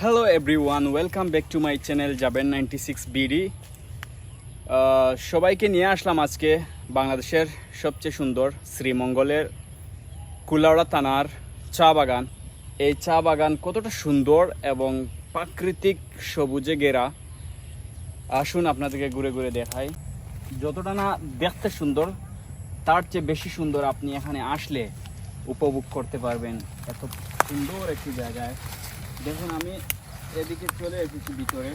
Hello everyone welcome back to my channel যাবেন ninety six BD সবাইকে নিয়ে আসলাম আজকে বাংলাদেশের সবচেয়ে সুন্দর শ্রীমঙ্গলের কুলাউড়া থানার চা বাগান। এই চা বাগান কতটা সুন্দর এবং প্রাকৃতিক সবুজে ঘেরা। আসুন আপনাদেরকে ঘুরে ঘুরে দেখাই। যতটা না দেখতে সুন্দর, তার চেয়ে বেশি সুন্দর আপনি এখানে আসলে উপভোগ করতে পারবেন। এত সুন্দর একটি জায়গায়। দেখুন আমি এদিকে চলে এসেছি ভিতরে।